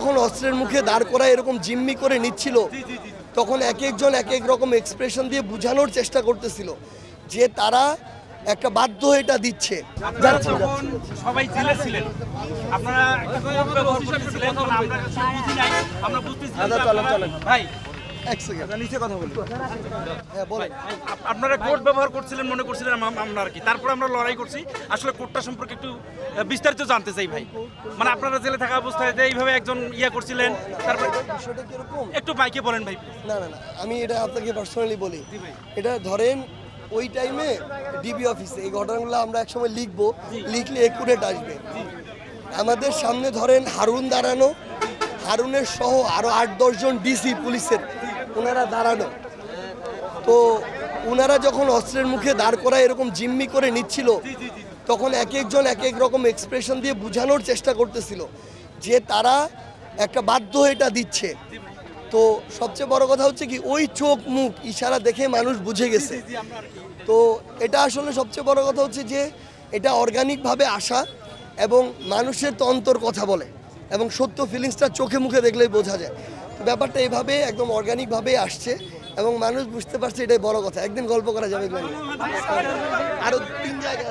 যখন অস্ত্রের মুখে দাঁড় করা এরকম জিম্মি করে নিচ্ছিল তখন এক একজন এক এক রকম এক্সপ্রেশন দিয়ে বোঝানোর চেষ্টা করতেছিল যে তারা একটা বাধ্য এটা দিচ্ছে। আপনারা সবাই জেলে ছিলেন। ভাই এক সেকেন্ড নিচে কথা বলি। হ্যাঁ বলেন। আপ- আপনারা কোড ব্যবহার করছিলেন মনে করছিলেন আমরা আর কি। তারপরে আমরা লড়াই করছি। আসলে কোডটা সম্পর্কে একটু বিস্তারিত জানতে চাই ভাই। মানে আপনারা জেলে থাকা অবস্থায় যে এইভাবে একজন ইয়া করছিলেন তারপরে বিষয়টা কীরকম? একটু বাইকে বলেন ভাই। না না না আমি এটা আপনাকে পার্সোনালি বলি। এটা ধরেন ওই টাইমে ডিবি অফিসে এই ঘটনাগুলো আমরা একসময় লিখব লিখলে একুরেট আসবে। আমাদের সামনে ধরেন হারুন দাঁড়ানো হারুনের সহ আরও আট দশজন ডিসি পুলিশের ওনারা দাঁড়ানো। তো ওনারা যখন অস্ত্রের মুখে দাঁড় করা এরকম জিম্মি করে নিচ্ছিল, তখন এক একজন এক এক রকম এক্সপ্রেশন দিয়ে বোঝানোর চেষ্টা করতেছিল যে তারা একটা বাধ্য এটা দিচ্ছে। তো সবচেয়ে বড় কথা হচ্ছে কি, ওই চোখ মুখ ইশারা দেখে মানুষ বুঝে গেছে। তো এটা আসলে সবচেয়ে বড় কথা হচ্ছে যে এটা অর্গানিকভাবে আসা এবং মানুষের তন্তর কথা বলে। এবং সত্য ফিলিংসটা চোখে মুখে দেখলেই বোঝা যায়। ব্যাপারটা এভাবে একদম অর্গ্যানিকভাবেই আসছে এবং মানুষ বুঝতে পারছে এটাই বড় কথা। একদিন গল্প করা যাবে আরও আরও তিন জায়গা